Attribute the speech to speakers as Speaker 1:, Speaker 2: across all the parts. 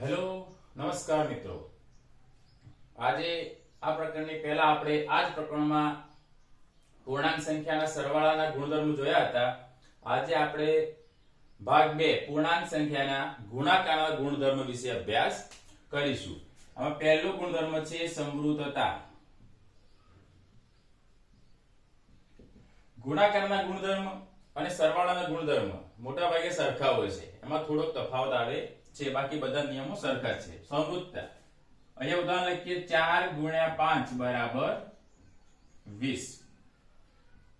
Speaker 1: Hello, નમસ્કાર મિત્રો. આજે આ પ્રકરણની પહેલા આપણે આ જ પ્રકરણમાં પૂર્ણાંક સંખ્યાના સરવાળાના ગુણધર્મો જોયા હતા. આજે આપણે ભાગ બે, પૂર્ણાંક સંખ્યાના ગુણાકારના ગુણધર્મ વિશે અભ્યાસ કરીશું. આમાં પહેલો ગુણધર્મ છે સમૃદ્ધતા. ગુણાકારના ગુણધર્મ અને સરવાળાના ગુણધર્મ. મોટા ભાગે સરખા હોય છે. એમાં થોડોક તફાવત આવે છે. બાકી બધા નિયમો સરખા છે. સમૃદ્ધતા અહીંયા ઉદાહરણ લખીએ. ચાર ગુણ્યા પાંચ બરાબર વીસ.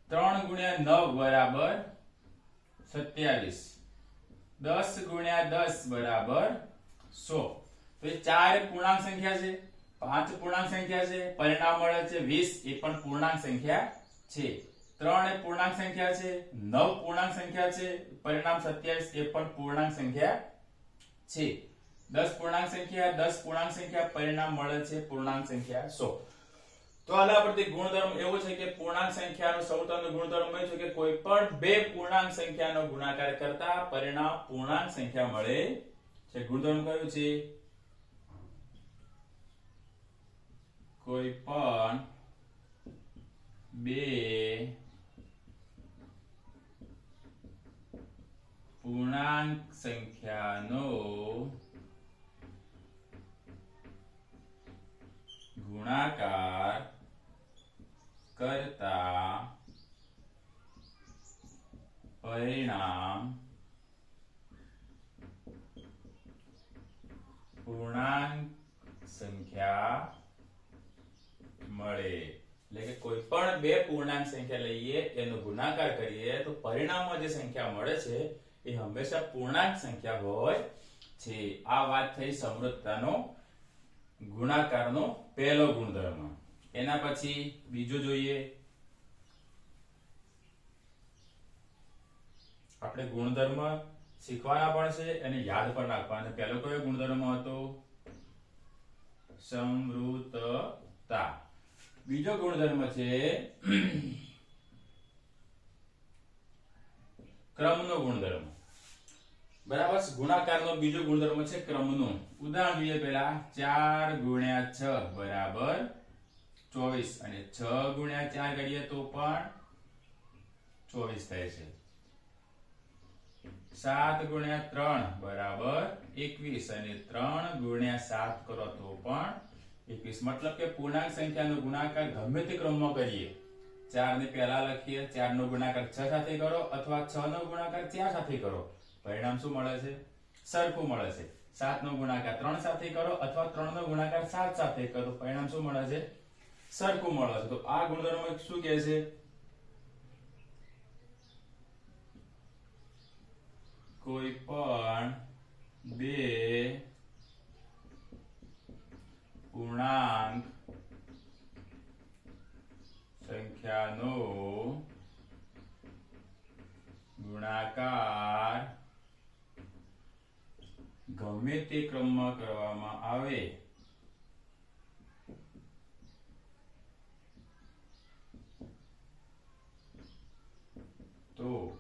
Speaker 1: ત્રણ ગુણ્યા નવ બરાબર સત્યાવીસ. દસ ગુણ્યા દસ બરાબર સો. તો એ ચાર પૂર્ણાંક સંખ્યા છે. પાંચ પૂર્ણાંક સંખ્યા છે. પરિણામ મળે છે વીસ. એ પણ પૂર્ણાંક સંખ્યા છે. ત્રણ એ પૂર્ણાંક સંખ્યા છે, નવ પૂર્ણાંક સંખ્યા છે, પરિણામ સત્યાવીસ એ પણ પૂર્ણાંક સંખ્યા છે. દસ પૂર્ણાંક સંખ્યા, દસ પૂર્ણાંક સંખ્યા, પરિણામ મળે છે પૂર્ણાંક સંખ્યા સો. તો આના પરથી ગુણધર્મ એવો છે કે પૂર્ણાંક સંખ્યાનો સૌતંત્ર ગુણધર્મ એ છે કે કોઈ પણ બે પૂર્ણાંક સંખ્યાનો ગુણાકાર કરતા પરિણામ પૂર્ણાંક સંખ્યા મળે છે. ગુણધર્મ કયું છે? કોઈ પણ બે પૂર્ણાંક સંખ્યાનો ગુણાકાર કરતા પરિણામ પૂર્ણાંક સંખ્યા મળે. એટલે કે કોઈ પણ બે પૂર્ણાંક સંખ્યા લઈએ, એનો ગુણાકાર કરીએ, તો પરિણામમાં જે સંખ્યા મળે છે એ હંમેશા પૂર્ણાંક સંખ્યા હોય છે. આ વાત થઈ સમૃદ્ધતાનો, ગુણાકારનો પહેલો ગુણધર્મ. એના પછી બીજો જોઈએ. આપણે ગુણધર્મ શીખવાના પણ છે અને યાદ પણ રાખવાના પહેલો કયો ગુણધર્મ હતો? સમૃદ્ધતા. બીજો ગુણધર્મ છે ક્રમનો ગુણધર્મ. બરાબર, ગુણાકારનો બીજો ગુણધર્મ છે ક્રમનો. ઉદાહરણ જોઈએ પેલા ચાર ગુણ્યા છ, બરાબર. ચોવીસ અને છ ગુણ્યા ચાર કરીએ તો પણ ચોવીસ થાય છે. સાત ગુણ્યા ત્રણ, બરાબર. એકવીસ અને ત્રણ ગુણ્યા સાત કરો તો પણ એકવીસ. મતલબ કે પૂર્ણાંક સંખ્યાનો ગુણાકાર ગમે તે ક્રમમાં કરીએ. ચાર ને પહેલા લખીએ ચાર નો ગુણાકાર છ સાથે કરો અથવા છ નો ગુણાકાર ચાર સાથે કરો. પરિણામ શું મળે છે? સરખું મળે છે. સાત નો ગુણાકાર ત્રણ સાથે કરો અથવા ત્રણ નો ગુણાકાર સાત સાથે કરો. પરિણામ શું મળે છે? સરખું મળે છે. તો આ ગુણધર્મ શું કહે છે? કોઈ પણ બે પૂર્ણાંક સંખ્યાનો ગુણાકાર ગમે તે ક્રમમાં કરવામાં આવે. તો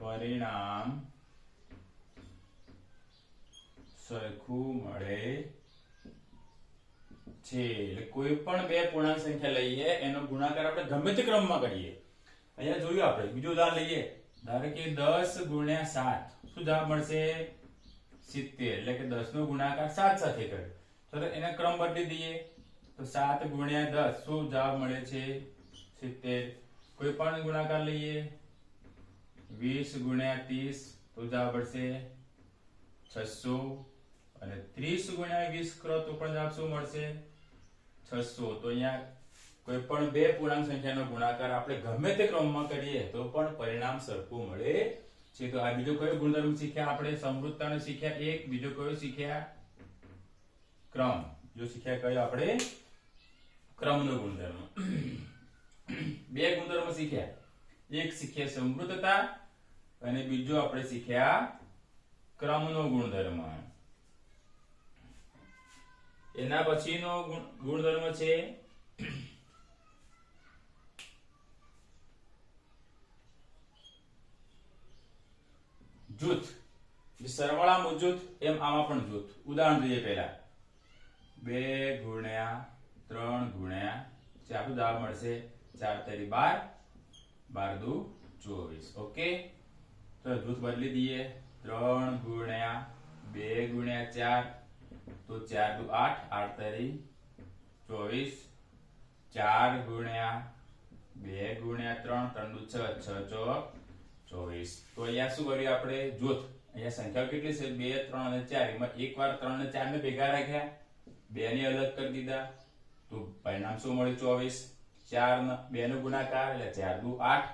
Speaker 1: પરિણામ સરખું મળે છે. એટલે કોઈ પણ બે પૂર્ણાંક સંખ્યા લઈએ, એનો ગુણાકાર આપણે ગમે તે ક્રમમાં કરીએ. અહીંયા જોયું આપણે, બીજું ઉદાહરણ લઈએ. ધારો કે દસ ગુણ્યા સાત, શું જવાબ મળશે? સિત્તેર, એટલે કે દસ નો ગુણાકાર સાત સાથે કર્યો. તો એને ક્રમ બદલી દઈએ. તો સાત ગુણ્યા દસ, શું જવાબ મળે છે? સિત્તેર. કોઈ પણ ગુણાકાર લઈએ. વીસ ગુણ્યા ત્રીસ, તો જવાબ મળશે છસો. અને ત્રીસ ગુણ્યા વીસ કરો તો પણ જવાબ શું મળશે? છસો. તો અહીંયા કોઈ પણ બે પૂર્ણાંક સંખ્યાનો ગુણાકાર આપણે ગમે તે ક્રમમાં કરીએ તો પણ પરિણામ સરખું મળે છે. તો આ બીજો કયો ગુણધર્મ શીખ્યા આપણે? સમૃદ્ધતાનો શીખ્યા એક, બીજો કયો શીખ્યા? ક્રમ. જો શીખ્યા કયો આપણે? ક્રમનો ગુણધર્મ. બે ગુણધર્મ શીખ્યા. એક શીખ્યા સમૃદ્ધતા અને બીજો આપણે શીખ્યા ક્રમનો ગુણધર્મ. એના પછીનો ગુણ- ગુણધર્મ છે જૂથ. જે સરવાળામાં જૂથ, એમ આમાં પણ જૂથ. ઉદાહરણ જોઈએ પહેલા. બે ગુણ્યા ત્રણ ગુણ્યા ચાર જવાબ મળશે ચાર તરી બાર બાર દુ ચોવીસ. ઓકે? તો જૂથ બદલી દઈએ. ત્રણ ગુણ્યા બે ગુણ્યા ચાર, તો ચાર દુ આઠ આઠ તરી ચોવીસ. ચાર ગુણ્યા બે ગુણ્યા ત્રણ ત્રણ દુ છ છ ચોક. ચોવીસ. તો અહીંયા શું કર્યું આપણે? જૂથ અહીંયા સંખ્યા કેટલી છે? બે, ત્રણ અને ચાર. એમાં એક વાર ત્રણ અને ચાર ને ભેગા રાખ્યા. બે ને અલગ કરી દીધા. તો પરિણામ શું મળ્યું ચોવીસ? ચાર ન- બે નો ગુણાકાર, એટલે ચાર દુ આઠ.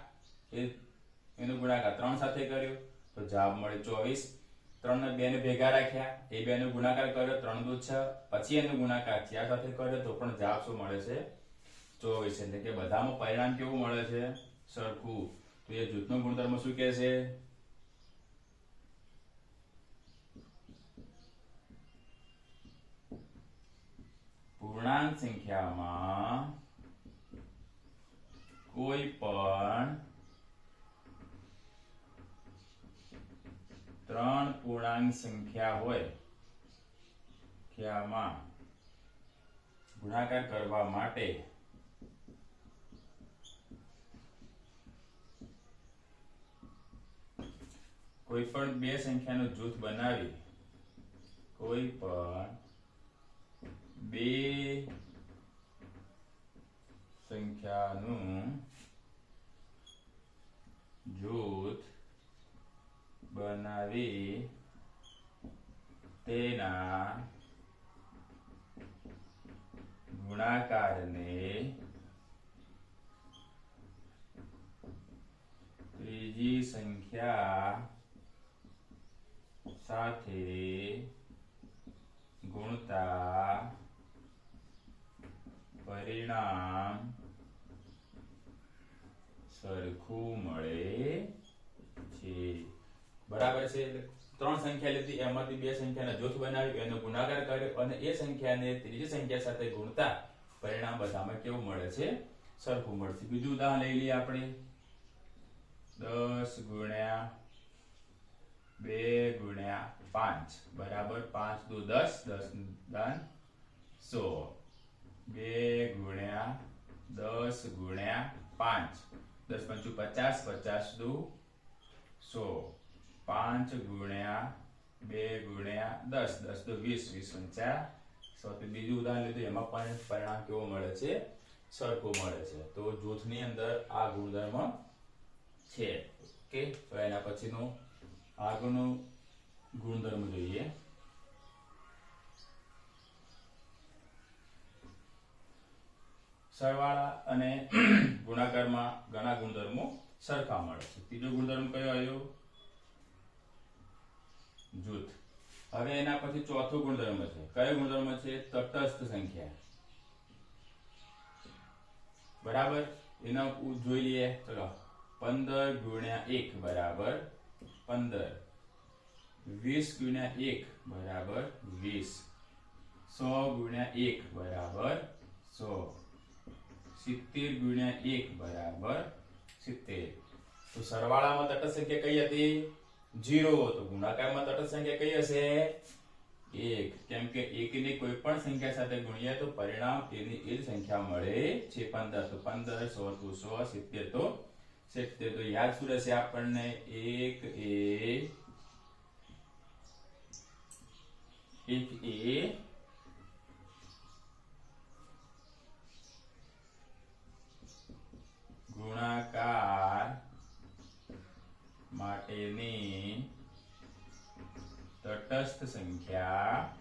Speaker 1: એનો ગુણાકાર ત્રણ સાથે કર્યો. તો જવાબ મળે ચોવીસ. ત્રણ ને બે ને ભેગા રાખ્યા. એ બે નો ગુણાકાર કર્યો ત્રણ દુ છ. પછી એનો ગુણાકાર ચાર સાથે કર્યો. તો પણ જવાબ શું મળે છે? ચોવીસ. એટલે કે બધામાં પરિણામ કેવું મળે છે? સરખું. એ જૂથનો ગુણધર્મ શું કહે છે? પૂર્ણાંક સંખ્યામાં કોઈ પણ ત્રણ પૂર્ણાંક સંખ્યા હોય સંખ્યામાં ગુણાકાર કરવા માટે કોઈ પણ બે સંખ્યાનું જૂથ બનાવી કોઈ પણ બે સંખ્યાનું જૂથ બનાવી તેના ગુણાકારને ત્રીજી સંખ્યા સાથે ગુણતા પરિણામ સરખું મળે છે. બરાબર છે ત્રણ સંખ્યા લીધી, એમાંથી બે સંખ્યાના જૂથ બનાવ્યું, એનો ગુણાકાર કર્યો અને એ સંખ્યાને ત્રીજી સંખ્યા સાથે ગુણતા પરિણામ બધામાં કેવું મળે છે? સરખું મળશે. બીજું ઉદાહરણ લઈ લઈએ આપણે. દસ ગુણ્યા બે ગુણ્યા પાંચ. બરાબર? પાંચ દુ દસ દસ દાન સો. બે ગુણ્યા દસ ગુણ્યા પાંચ. દસ પંચુ પચાસ પચાસ દુ સો. પાંચ ગુણ્યા બે ગુણ્યા દસ. દસ દુ વીસ વીસ પંચા. સો તો બીજું ઉદાહરણ લીધું એમાં પણ પરિણામ કેવો મળે છે? સરખો મળે છે. તો જૂથની અંદર આ ગુણધર્મ છે. ઓકે? તો એના પછીનું આગળનું ગુણધર્મ જોઈએ. સરવાળા અને ગુણાકારમાં ઘણા ગુણધર્મો સરખા મળે છે. ત્રીજો ગુણધર્મ કયો આવ્યો? જૂથ. હવે એના પછી ચોથો ગુણધર્મ છે. કયો ગુણધર્મ છે? તટસ્થ સંખ્યા. બરાબર? એના જોઈ લઈએ. ચલો. પંદર ગુણ્યા એક બરાબર પંદર. વીસ ગુણ્યા એક બરાબર વીસ. સો ગુણ્યા એક બરાબર સો. સિત્તેર ગુણ્યા એક બરાબર સિત્તેર. તો સરવાળામાં તટસ્થ સંખ્યા કઈ હતી? જીરો તો ગુણાકારમાં તટસ્થ સંખ્યા કઈ હશે? એક. કેમ કે એકની કોઈ પણ સંખ્યા સાથે ગુણીએ તો પરિણામ તેની એ સંખ્યા મળે છે પંદર. તો પંદર, સો, તો સો, સિત્તેર, તો સિત્તેર. તો યાદ શું રહેશે આપણને? એક એ એક, એ ગુણાકાર માટેની તટસ્થ સંખ્યા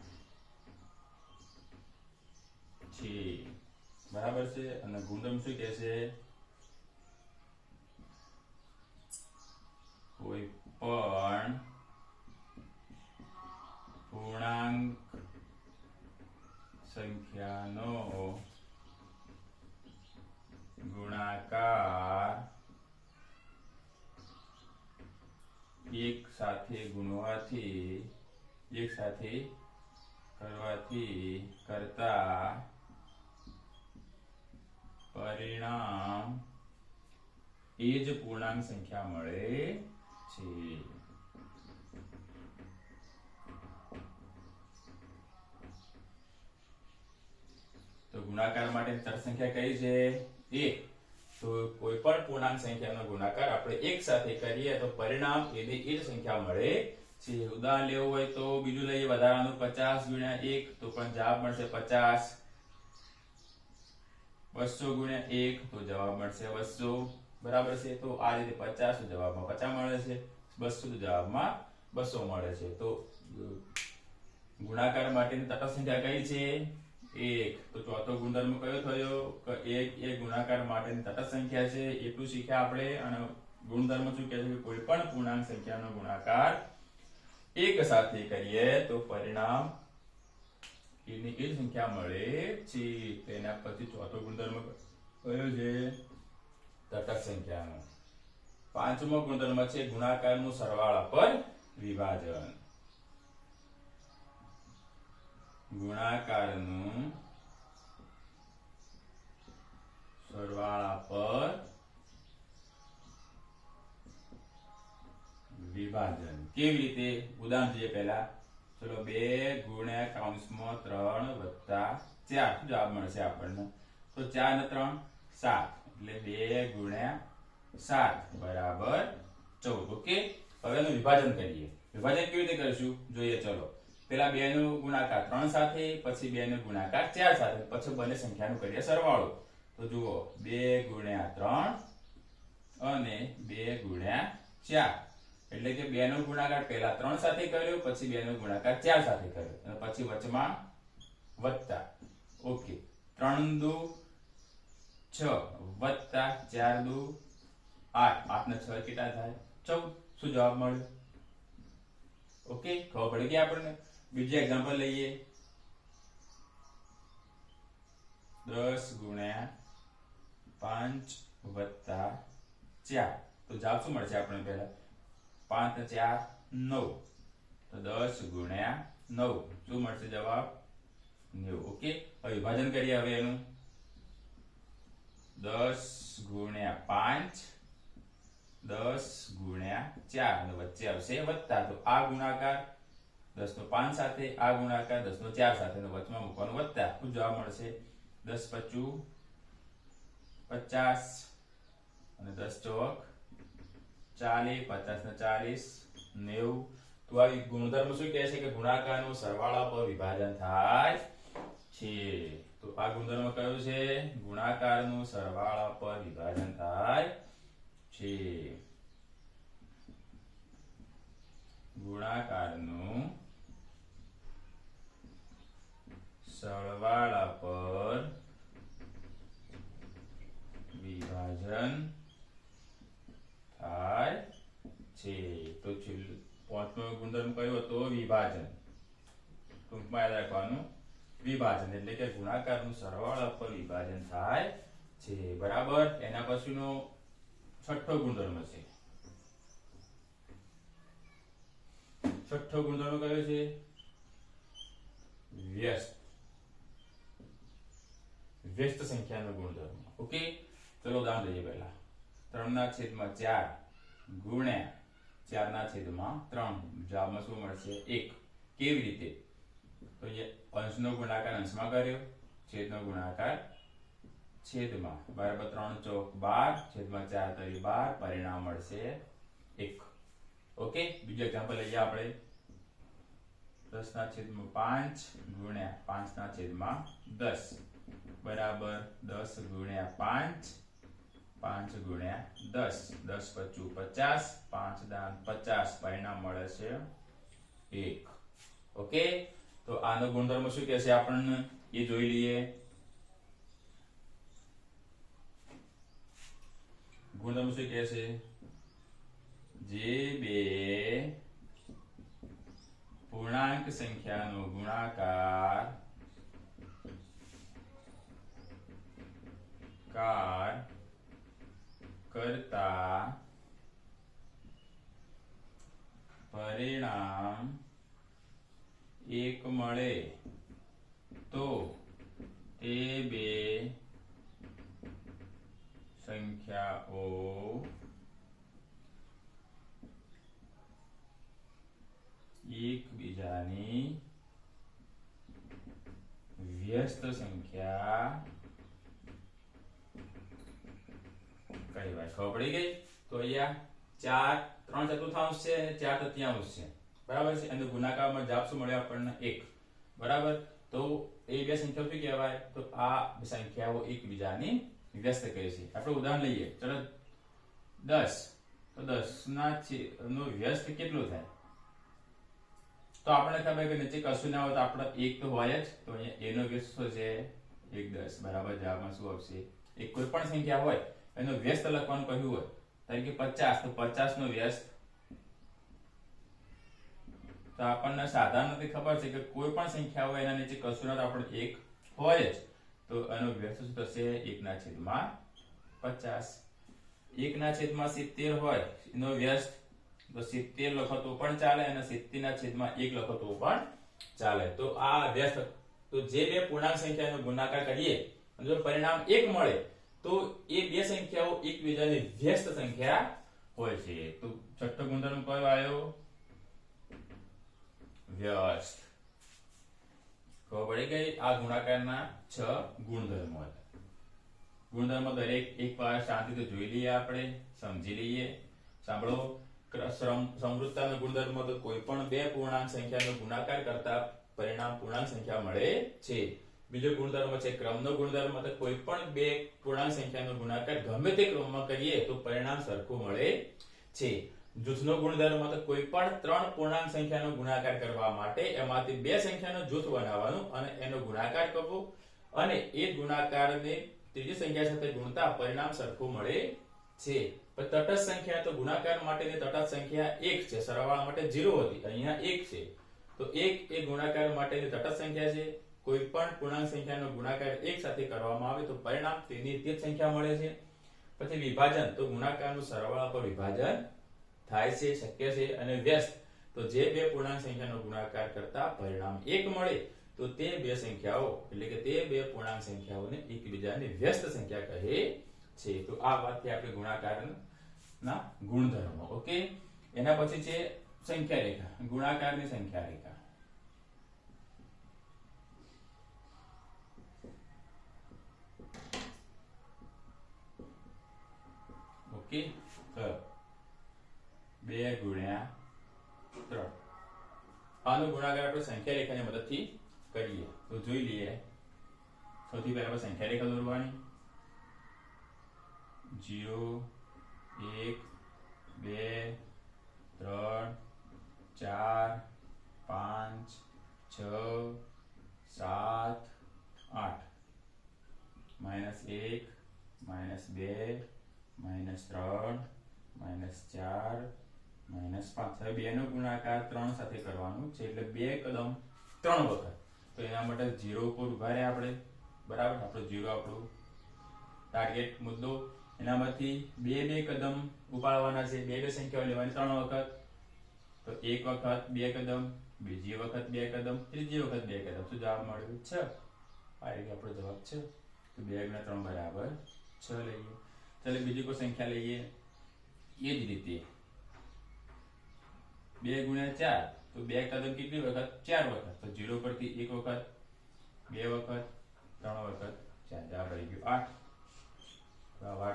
Speaker 1: છે. બરાબર છે? અને ગુંડમ શું કહે છે? કોઈ પણ પૂર્ણાંક સંખ્યાનો ગુણાકાર એક સાથે ગુણવાથી, એક સાથે કરવાથી કરતા પરિણામ એ જ પૂર્ણાંક સંખ્યા મળે છે. તો ગુણાકાર માટે તર સંખ્યા કઈ છે? એક તો કોઈ પણ પૂર્ણાંક સંખ્યાનો ગુણાકાર આપણે એક સાથે કરીએ તો પરિણામ એને એ જ સંખ્યા મળે. છે ઉદાહરણ લેવું હોય તો બીજું લઈએ, વધારાનું પચાસ ગુણ્યા એક, તો પણ જવાબ મળશે પચાસ. બસો ગુણ્યા એક, તો જવાબ મળશે બસો. બરાબર છે? તો આ રીતે પચાસ જવાબમાં પચાસ મળે છે. બસો જવાબમાં બસો મળે છે. તો ગુણાકાર માટેની તટસ્થ સંખ્યા કઈ છે? એક. તો ચોથો ગુણધર્મ કયો થયો? કે એક, એ ગુણાકાર માટેની તટસ્થ સંખ્યા છે એટલું શીખ્યા આપણે. અને ગુણધર્મ શું કહે છે કે કોઈ પણ પૂર્ણાંક સંખ્યાનો ગુણાકાર એક સાથે કરીએ તો પરિણામ એની એ સંખ્યા મળે? છે તેના પછી ચોથો ગુણધર્મ કયો છે? તટસ્થ સંખ્યાનો પાંચમો ગુણધર્મ છે ગુણાકારનું સરવાળા પર વિભાજન. ગુણાકારનું સરવાળા પર વિભાજન. કેવી રીતે? ઉદાહરણ જોઈએ પહેલા. ચલો બે ગુણ્યા કૌંસમાં ત્રણ વત્તા ચાર. જવાબ મળશે આપણને? તો ચાર ને ત્રણ, સાત. એટલે બે ગુણ્યા સાત બરાબર ચૌદ. ઓકે? હવે એનું વિભાજન કરીએ. વિભાજન કેવી રીતે કરીશું? જોઈએ, ચલો. પેલા બે નો ગુણાકાર ત્રણ સાથે, પછી બે નો ગુણાકાર ચાર સાથે, પછી બંને સંખ્યાનું કરીએ સરવાળો. તો જુઓ, બે ગુણ્યા ત્રણ અને બે ગુણ્યા ચાર. એટલે કે બે નો ગુણાકાર પહેલા ત્રણ સાથે કર્યો, પછી બે નો ગુણાકાર ચાર સાથે કર્યો. અને પછી વચમાં વત્તા. ઓકે. ત્રણ દુ છ. વત્તા ચાર દુ આઠ. આઠ ને છ કેટલા થાય? ચૌદ. શું જવાબ મળ્યો? ઓકે. ખબર પડી ગઈ આપણને? બીજું એક્ઝામ્પલ લઈએ. દસ ગુણ્યા પાંચ વત્તા ચાર. તો જવાબ શું મળશે આપણે પહેલા? પાંચ ચાર, નવ. તો દસ ગુણ્યા નવ. શું મળશે જવાબ? નેવું. ઓકે? હવે વિભાજન કરીએ હવે એનું. દસ ગુણ્યા પાંચ, દસ ગુણ્યા ચાર. વચ્ચે આવશે વત્તા. તો આ ગુણાકાર દસ નો પાંચ સાથે, આ ગુણાકાર દસ નો ચાર સાથે. વચમાં મૂકવાનું વધતા શું જવાબ મળશે? દસ પચું પચાસ અને દસ ચોક ચાલીસ, પચાસ ને ચાલીસ, નેવું. તો આવી ગુણધર્મ શું કહે છે? કે ગુણાકારનું સરવાળા પર વિભાજન થાય છે. તો આ ગુણધર્મ કયો છે? ગુણાકારનું સરવાળા પર વિભાજન થાય છે. ગુણાકારનું સરવાળા પર વિભાજન થાય છે. તો છેલ્લું, પાંચમો ગુણધર્મ કયો હતો? વિભાજન. ટૂંકમાં યાદ રાખવાનું, વિભાજન એટલે કે ગુણાકારનું સરવાળા પર વિભાજન થાય છે. બરાબર? એના પછીનો છઠ્ઠો ગુણધર્મ છે. છઠ્ઠો ગુણધર્મ કયો છે? વ્યસ્ત. વ્યસ્ત સંખ્યાનો ગુણધર્મ ઓકે ચલો ઉદાહરણ લઈએ પહેલા ત્રણ ના છેદમાં ચાર ગુણ્યા ચાર ના છેદમાં ત્રણ જવાબમાં શું મળશે એક કેવી રીતે તો અહીંયા અંશનો ગુણાકાર અંશમાં કર્યો છેદનો ગુણાકાર છેદમાં બરાબર ત્રણ ચોક બાર છેદમાં ચાર તરી બાર પરિણામ મળશે એક ઓકે બીજું એક્ઝામ્પલ લઈએ આપણે દસ ના છેદમાં પાંચ ગુણ્યા પાંચ ના છેદમાં દસ બરાબર દસ ગુણ્યા પાંચ પાંચ ગુણ્યા દસ. દસ પચું પચાસ, પાંચ દાન પચાસ પરિણામ મળે છે એક. ઓકે? તો આનો ગુણધર્મ શું કહેશે? આપણને એ જોઈ લઈએ. ગુણધર્મ શું કહે જે બે પૂર્ણાંક સંખ્યાનો ગુણાકાર કાર કરતા પરિણામ એક મળે તો તે બે સંખ્યાઓ એકબીજાની વ્યસ્ત સંખ્યા ખબર પડી ગઈ? તો અહીંયા ચાર, ત્રણ ચતુર્થાંશ છે, ચાર તૃતીયાંશ છે. બરાબર છે? અને ગુણાકારમાં શું મળ્યો આપણને એક. બરાબર? તો એ બે સંખ્યાઓ શું કહેવાય? તો આ સંખ્યાઓ એકબીજાની વ્યસ્ત કહે છે. આપણે ઉદાહરણ લઈએ. ચલો. દસ. તો દસ ના નો વ્યસ્ત કેટલો થાય? તો આપણને ખબર કે નીચે કશું ના હોય તો આપણે એક તો હોય જ. તો અહીંયા એનો વ્યસ્ત શું છે એક દસ. બરાબર? જવાબમાં શું આવશે? એક કોઈ પણ સંખ્યા હોય. એનો વ્યસ્ત લખવાનું કહ્યું હોય. તરીકે પચાસ, તો પચાસ નો વ્યસ્ત. તો આપણને સાધારણથી ખબર છે કે કોઈ પણ સંખ્યા હોય, એના નીચે કશું આપણે એક હોય જ. તો એનો વ્યસ્ત શું થશે? એકના છેદમાં પચાસ. એકના છેદમાં સિત્તેર હોય, એનો વ્યસ્ત. તો સિત્તેર લખો તો પણ ચાલે અને સિત્તેર ના છેદમાં એક લખો તો પણ ચાલે. તો આ વ્યસ્ત. તો જે બે પૂર્ણાંક સંખ્યાનો ગુણાકાર કરીએ જો પરિણામ એક મળે તો એ બે સંખ્યાઓ એકબીજાની વ્યસ્ત સંખ્યા હોય છે. તો છઠ્ઠો ગુણધર્મ કયો આવ્યો વ્યસ્ત. ખબર પડી ગઈ? આ ગુણાકારના છ ગુણધર્મો હતા. ગુણધર્મો દરેક એક વાર શાંતિથી જોઈ લઈએ આપણે, સમજી લઈએ. સાંભળો સમૃદ્ધતાનો ગુણધર્મ તો કોઈ પણ બે પૂર્ણાંક સંખ્યાનો ગુણાકાર કરતા પરિણામ પૂર્ણાંક સંખ્યા મળે છે. બીજો ગુણધર્મ છે ક્રમનો ગુણધર્મ મતલબ કોઈ પણ બે પૂર્ણાંક સંખ્યાનો ગુણાકાર ગમે તે ક્રમમાં કરીએ તો પરિણામ સરખું મળે છે. જૂથનો ગુણધર્મ, તો કોઈ પણ ત્રણ પૂર્ણાંક સંખ્યાનો ગુણાકાર કરવા માટે એમાંથી બે સંખ્યાનો જૂથ બનાવવાનું અને એનો ગુણાકાર કરવો અને એ ગુણાકારને ત્રીજી સંખ્યા સાથે ગુણતા પરિણામ સરખું મળે છે. પણ તટસ્થ સંખ્યા, તો ગુણાકાર માટેની તટસ્થ સંખ્યા એક છે. સરવાળા માટે 0 હતી. અહીંયા એક છે. તો એક એ ગુણાકાર માટેની તટસ્થ સંખ્યા છે. કોઈ પણ પૂર્ણાંક સંખ્યાનો ગુણાકાર એક સાથે કરવામાં આવે તો પરિણામ તેની તે જ સંખ્યા મળે છે. પછી વિભાજન, તો ગુણાકારનું સરવાળા પર વિભાજન થાય છે, શક્ય છે અને વ્યસ્ત. તો જે બે પૂર્ણાંક સંખ્યાનો ગુણાકાર કરતા પરિણામ એક મળે, તો તે બે સંખ્યાઓ, એટલે કે તે બે પૂર્ણાંક સંખ્યાઓને એકબીજાની વ્યસ્ત સંખ્યા કહે છે. તો આ વાતથી આપણે ગુણાકારના ગુણધર્મો. ઓકે? એના પછી છે સંખ્યા રેખા ગુણાકારની સંખ્યા રેખા ચલો બે ગુણ્યા ત્રણ. આનો ગુણાકાર આપણે સંખ્યા રેખાની મદદથી કરીએ. તો જોઈ લઈએ. સૌથી પહેલા સંખ્યા રેખા દોરવાની. જીરો, એક, બે ત્રણ ચાર પાંચ છ સાત આઠ માઇનસ એક માઇનસ બે માઇનસ ત્રણ માઇનસ ચાર માઇનસ પાંચ હવે બે નો ગુણાકાર ત્રણ સાથે કરવાનું છે, એટલે બે કદમ ત્રણ વખત. તો એના માટે જીરો ઉપર ઊભા રહ્યા આપણે. બરાબર? આપણો જીરો આપણું ટાર્ગેટ મુદ્દો. એનામાંથી બે બે કદમ ઉપાડવાના છે, બે બે સંખ્યાઓ લેવાની ત્રણ વખત. તો એક વખત બે કદમ, બીજી વખત બે કદમ, ત્રીજી વખત બે કદમ. શું જવાબ મળ્યો? છ. આ રીતે આપણો જવાબ છે. તો બે ગુણ્યા ત્રણ બરાબર છ લઈએ. ચાલો બીજી કોઈ સંખ્યા લઈએ. એ જ રીતે. બે ગુણ્યા ચાર, તો બે કદમ કેટલી વખત? ચાર વખત. તો જીરો પરથી એક વખત, બે વખત, ત્રણ વખત, ચાર. જવાબ આવી ગયો આઠ. તો આ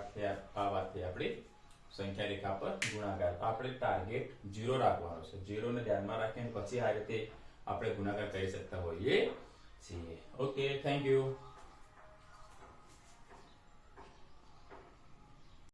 Speaker 1: આ વાતથી આપણી સંખ્યા રેખા પર ગુણાકાર. આપણે ટાર્ગેટ જીરો રાખવાનો છે. જીરોને ધ્યાનમાં રાખીને પછી આ રીતે આપણે ગુણાકાર કરી શકતા હોઈએ છીએ. Okay thank you